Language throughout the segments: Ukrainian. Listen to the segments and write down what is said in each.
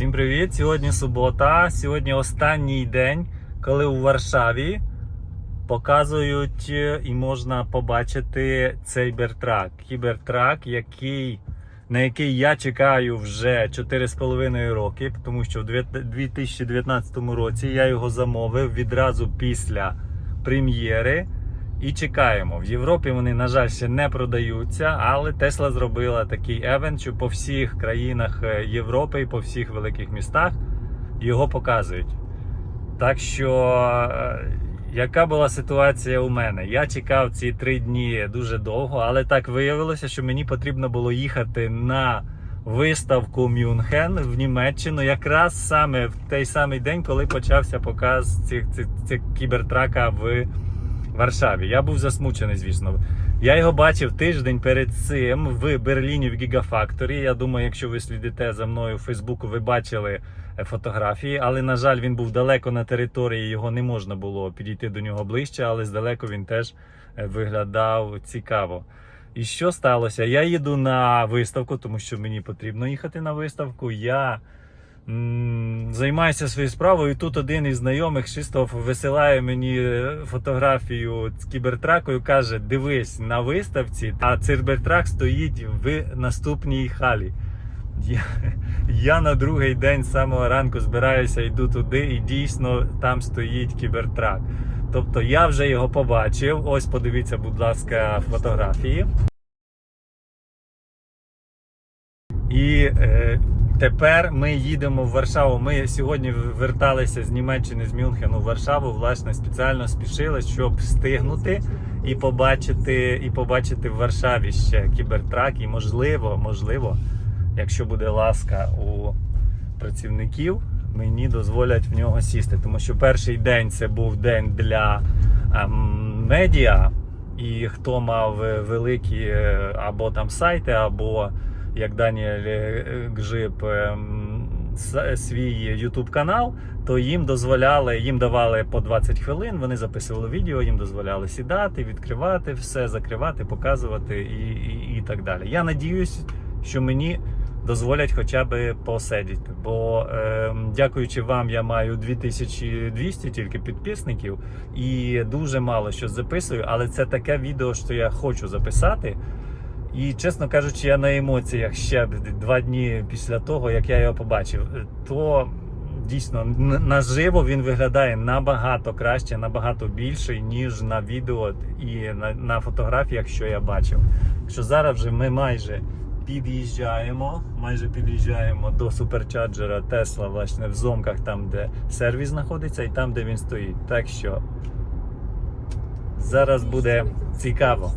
Всім привіт! Сьогодні субота. Сьогодні останній день, коли у Варшаві показують е, і можна побачити цей бертрак. Кібертрак, який, на який я чекаю вже 4,5 роки, тому що в 2019 році я його замовив відразу після прем'єри. І чекаємо. В Європі вони, на жаль, ще не продаються, але Тесла зробила такий евент, що по всіх країнах е, Європи і по всіх великих містах його показують. Так що, е, яка була ситуація у мене? Я чекав ці три дні дуже довго, але так виявилося, що мені потрібно було їхати на виставку Мюнхен в Німеччину, якраз саме в той самий день, коли почався показ цих, цих, цих кібертрака в Варшаві. Я був засмучений, звісно. Я його бачив тиждень перед цим в Берліні в Гігафакторі. Я думаю, якщо ви слідите за мною у Фейсбуку, ви бачили е, фотографії. Але, на жаль, він був далеко на території, його не можна було підійти до нього ближче, але здалеку він теж е, виглядав цікаво. І що сталося? Я їду на виставку, тому що мені потрібно їхати на виставку. Я займаюся своєю справою. І тут один із знайомих Шистов висилає мені е, фотографію з кібертракою. каже: Дивись на виставці, а цибертрак стоїть в наступній халі. Я, я на другий день з самого ранку збираюся, йду туди, і дійсно там стоїть кібертрак. Тобто я вже його побачив. Ось подивіться, будь ласка, фотографії. І е, тепер ми їдемо в Варшаву. Ми сьогодні верталися з Німеччини з Мюнхену в Варшаву. Власне, спеціально спішили, щоб встигнути і побачити, і побачити в Варшаві ще кібертрак. І можливо, можливо, якщо буде ласка у працівників, мені дозволять в нього сісти. Тому що перший день це був день для ем, медіа. І хто мав великі е, або там сайти, або як Даніель е, Гжип ем, свій YouTube канал, то їм дозволяли, їм давали по 20 хвилин. Вони записували відео, їм дозволяли сідати, відкривати все, закривати, показувати і, і, і так далі. Я надіюсь, що мені дозволять хоча б посидіти. Бо ем, дякуючи вам, я маю 2200 тільки підписників і дуже мало що записую, але це таке відео, що я хочу записати. І чесно кажучи, я на емоціях ще два дні після того, як я його побачив, то дійсно наживо він виглядає набагато краще, набагато більше, ніж на відео і на, на фотографіях, що я бачив. Що зараз вже ми майже під'їжджаємо, майже під'їжджаємо до суперчарджера Тесла, власне, в зомках, там, де сервіс знаходиться, і там, де він стоїть. Так що зараз буде цікаво.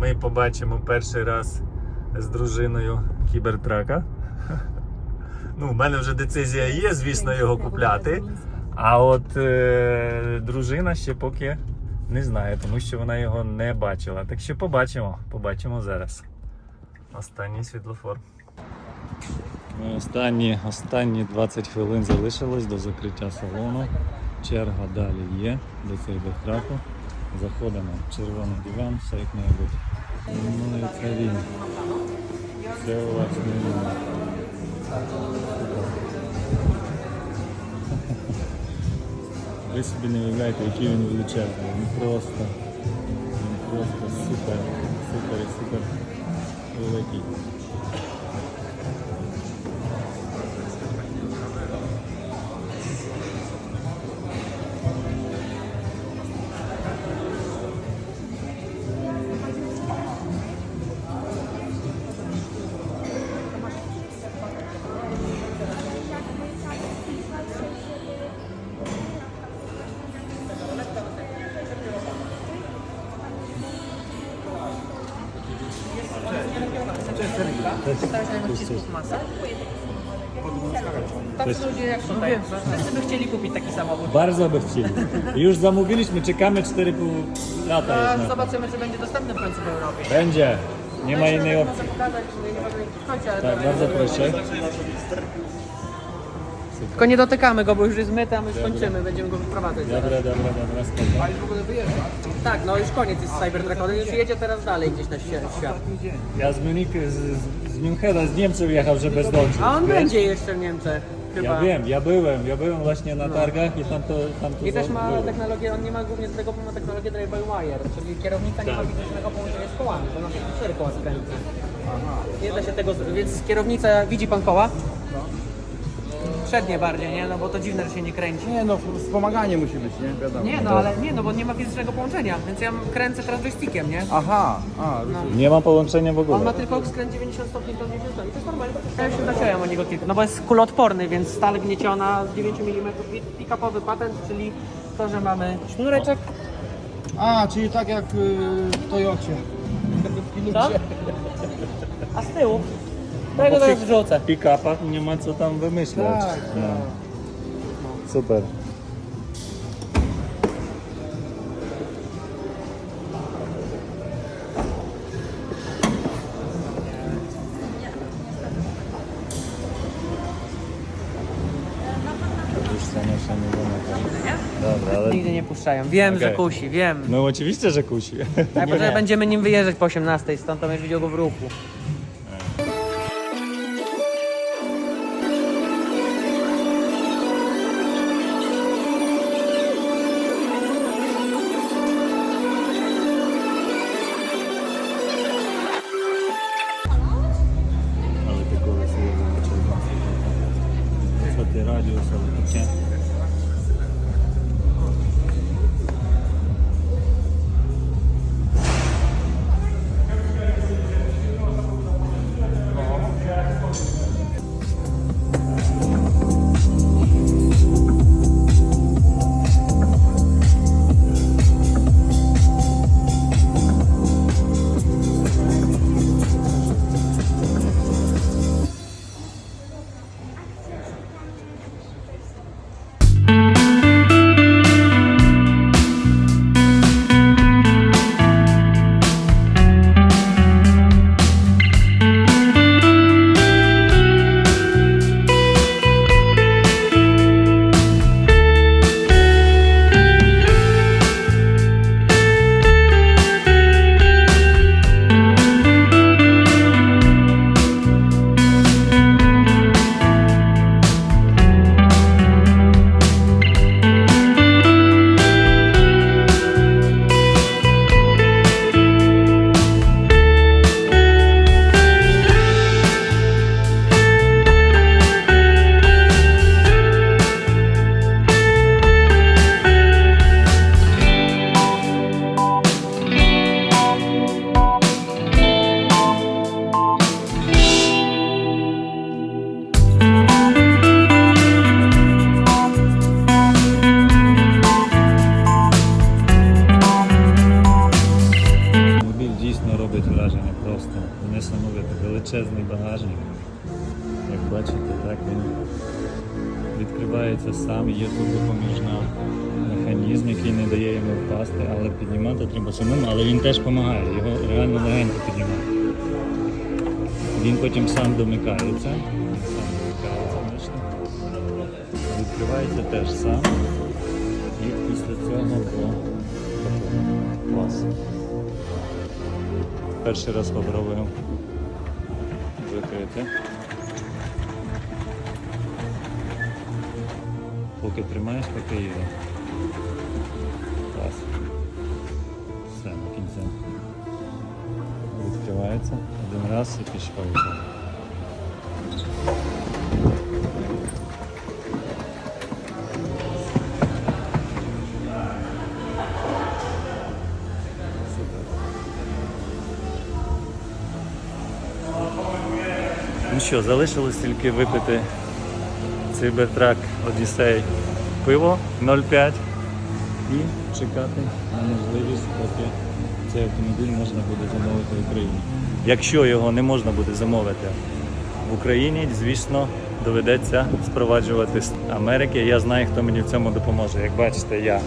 Ми побачимо перший раз з дружиною кібертрака. Ну, в мене вже децизія є, звісно, його купляти. А от е, дружина ще поки не знає, тому що вона його не бачила. Так що побачимо, побачимо зараз. Останній світлофор. Ну, Останні, останні 20 хвилин залишилось до закриття салону. Черга далі є до цербертраку. Заходимо червоний диван, все як має бути. Ну і це він. Це власне він. Ви собі не уявляєте, який він величезний. Він просто, він просто супер, супер, супер великий. Nacisków masa. Tak ludzie jak tutaj. Wszyscy by chcieli kupić taki samochód. Bardzo by chcieli. Już zamówiliśmy, czekamy 4,5 lata na to. zobaczymy, czy będzie dostępny w końcu w Europie. Będzie. Nie ma innej Można opcji. pokazać, że nie mogę wchodź, ale Tak, to- bardzo proszę. Tylko nie dotykamy go, bo już jest myty, a my skończymy, będziemy go wyprowadzać. zaraz. Dobra, dobra, dobra, spoko. Tak, no już koniec jest z już jedzie teraz dalej gdzieś na świe- świat. Ja z, Munich, z, z Münchena, z Niemców jechał, żeby zdążyć. A on wiesz? będzie jeszcze w Niemczech. Chyba. Ja wiem, ja byłem, ja byłem właśnie na targach i tam to, tam to I też ma było. technologię, on nie ma głównie z tego, bo ma technologię drive by wire, czyli kierownica nie ma Tak. fizycznego połączenia z kołami, bo na przykład cztery koła skręca. Nie da się tego, z- więc kierownica, widzi pan koła? Przednie bardziej, nie? No bo to dziwne, że się nie kręci. Nie no, wspomaganie musi być, nie? Wiadomo. Nie, no ale nie, no bo nie ma fizycznego połączenia, więc ja kręcę teraz joystickiem, nie? Aha, a, No. Nie ma połączenia w ogóle. On ma tylko skręt 90 stopni do 90 stopni. To jest normalnie, to ja się zacząłem o niego kilka. No bo jest kuloodporny, więc stal gnieciona z 9 mm, pick-upowy patent, czyli to, że mamy sznureczek. a, czyli tak jak y, w Toyocie. W Co? A z tyłu? To ja go teraz wrzucę. Pick-upach nie ma co tam wymyślać. Tak, No. tak. Super. Już nie Dobra, ale... Nigdy nie puszczają. Wiem, że kusi, wiem. No oczywiście, że kusi. Tak, że nie. będziemy nim wyjeżdżać po 18, stąd to będziesz widział go w ruchu. Величезний багажник. Як бачите, так він відкривається сам, є тут допоміжна механізм, який не дає йому впасти, але піднімати треба самому, але він теж допомагає, його реально легенько піднімати. Він потім сам домикається. Сам домикається, бачите. Відкривається теж сам. І після цього. Клас. Перший раз попробуємо викрити. Поки тримаєш, поки їде. Клас. Все, на кінці. Відкривається один раз і пішов. Що, залишилось тільки випити Cybertruck Odyssey пиво 0,5 і чекати на можливість, поки цей автомобіль можна буде замовити в Україні. Якщо його не можна буде замовити в Україні, звісно, доведеться спроваджувати з Америки. Я знаю, хто мені в цьому допоможе. Як бачите, я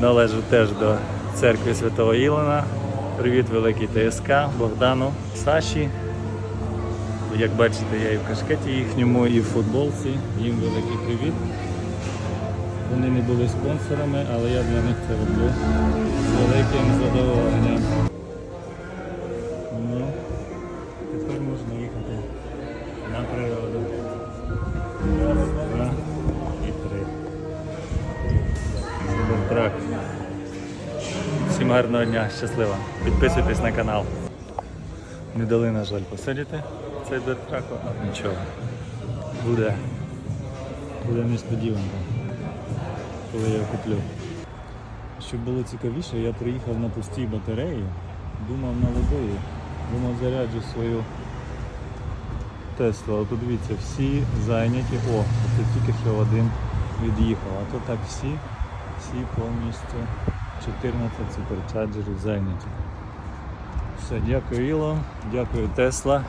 належу теж до церкви Святого Ілона. Привіт, великий ТСК, Богдану, Саші. Як бачите, я і в кашкеті їхньому, і в футболці. Їм великий привіт. Вони не були спонсорами, але я для них це роблю з великим задоволенням. Ну, Тепер можна їхати на природу. Раз, два і три. Трак. Всім гарного дня, щасливо. Підписуйтесь на канал. Не дали, на жаль, посидіти цей дертраку, а нічого. Буде. Буде несподіванка, коли я куплю. Щоб було цікавіше, я приїхав на пустій батареї, думав на водою, думав заряджу свою Теслу. А подивіться, всі зайняті. О, це тільки що один від'їхав. А то так всі, всі повністю 14 суперчарджерів зайняті. Все, дякую Іло, дякую Тесла.